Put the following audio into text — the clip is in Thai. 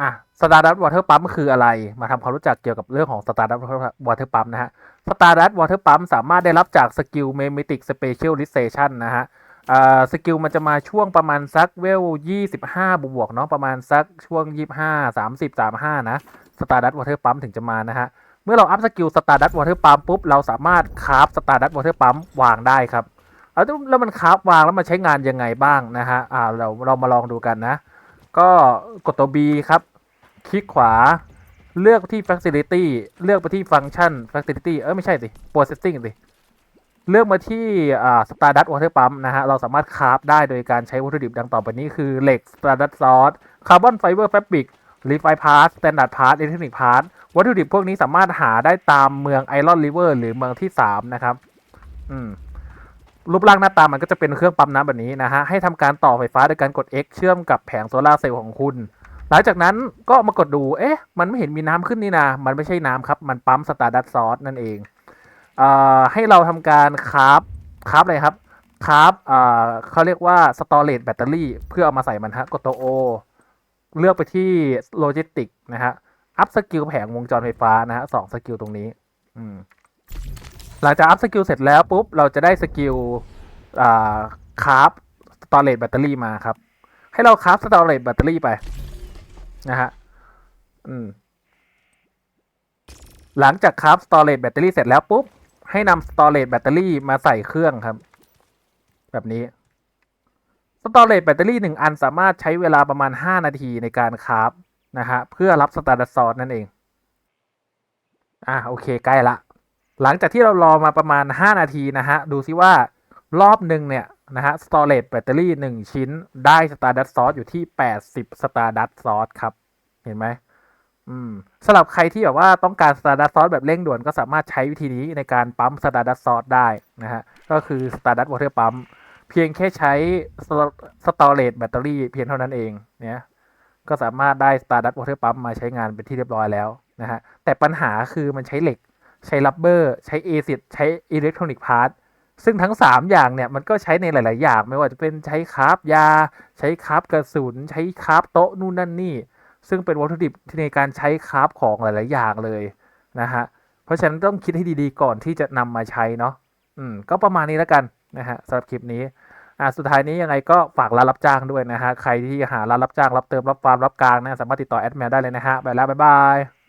อะ Stardust Water Pump คืออะไร มาทำความรู้จักเกี่ยวกับเรื่องของ Stardust Water Pump นะฮะ Stardust Water Pump สามารถได้รับจากสกิล Mimetic Specialization นะฮะอ่าสกิลมันจะมาช่วงประมาณสักเวล 25 บวกเนาะประมาณสักช่วง 25 30 35 นะ Stardust Water Pump ถึงจะมานะฮะ เมื่อเราอัพสกิล Stardust Water Pump ปุ๊บ เราสามารถคราฟ Stardust Water Pump วางได้ครับ แล้วมันคราฟวางแล้วมันใช้งานยังไงบ้างนะฮะอ่าเราเรามาลองดูกันนะ ก็กดตัว B ครับ คลิกขวาเลือกที่ Facility เลือกไปที่ Function Facility เออไม่ใช่สิ Processing สิ เลือกมาที่อ่า Stardust Water Pump นะฮะ เราสามารถคราฟได้โดยการใช้วัตถุดิบดังต่อไปนี้คือเหล็ก Stardust Sauce Carbon Fiber Fabric Refine Part Standard Part Electronic Part วัตถุดิบพวกนี้สามารถหาได้ตามเมือง Iron River หรือเมืองที่ 3 นะครับ อืม รูปร่างหน้าตามันก็จะเป็นเครื่องปั๊มน้ำแบบนี้นะฮะ ให้ทำการต่อไฟฟ้าโดยการกด X เชื่อมกับแผงโซลาเซลล์ของคุณ หลังจากนั้นก็มากดดู เอ๊ะ มันไม่เห็นมีน้ำขึ้นนี่นา มันไม่ใช่น้ำครับ มันปั๊มสตาร์ดัตซอสนั่นเองเอ่อให้เราทำการคราฟคราฟอะไรครับคราฟเอ่อเขาเรียกว่าสตอเรจแบตเตอรี่เพื่อเอามาใส่มันฮะ กดตัว O เลือกไปที่โลจิสติกนะฮะ อัพสกิลแผงวงจรไฟฟ้านะฮะสองสกิลตรงนี้ อืม หลังจากอัพสกิลเสร็จแล้วปุ๊บ เราจะได้สกิลอ่าคราฟสตอเรจแบตเตอรี่มาครับ ให้เราคราฟสตอเรจแบตเตอรี่ไปนะฮะอืมหลังจากคราฟสตอเรจแบตเตอรี่เสร็จแล้วปุ๊บ ให้นำสตอเรจแบตเตอรี่มาใส่เครื่องครับ แบบนี้สตอเรจแบตเตอรี่หนึ่งอันสามารถใช้เวลาประมาณ 5 นาทีในการคราฟนะฮะเพื่อรับสตาร์ดซอสนั่นเอง อะโอเคใกล้ละ หลังจากที่เรารอมาประมาณ 5 นาทีนะฮะ ดูซิว่ารอบหนึ่งเนี่ยนะฮะสตอเรจแบตเตอรี่ 1 ชิ้นได้สตาร์ดัตซอสอยู่ที่ 80 สตาร์ดัตซอสครับ เห็นไหมอืมสำหรับใครที่แบบว่าต้องการสตาร์ดัตซอสแบบเร่งด่วนก็สามารถใช้วิธีนี้ในการปั๊มสตาร์ดัตซอสได้นะฮะ ก็คือสตาร์ดัตวอเตอร์ปั๊มเพียงแค่ใช้สตอเรจแบตเตอรี่เพียงเท่านั้นเองเนี่ยก็สามารถได้สตาร์ดัตวอเตอร์ปั๊มมาใช้งานเป็นที่เรียบร้อยแล้วนะฮะแต่ปัญหาคือมันใช้เหล็ก ใช้ลับเบอร์ ใช้เอซิดใช้อิเล็กทรอนิกส์พาร์ทซึ่งทั้ง 3 อย่างเนี่ยมันก็ใช้ในหลาย ๆ อย่าง ไม่ว่าจะเป็นใช้คราฟยา ใช้คราฟกระสุน ใช้คราฟโต๊ะนู่นนั่นนี่ ซึ่งเป็นวัตถุดิบที่ในการใช้คราฟของหลาย ๆ อย่างเลยนะฮะเพราะฉะนั้นต้องคิดให้ดี ๆ ก่อนที่จะนำมาใช้เนาะอืมก็ประมาณนี้แล้วกันนะฮะสำหรับคลิปนี้อ่าสุดท้ายนี้ยังไงก็ฝากร้านรับจ้างด้วยนะฮะใครที่หาร้านรับจ้างรับเติมรับฟาร์มรับกลางนะสามารถติดต่อแอดแมนได้เลยนะฮะไปแล้วบ๊ายบาย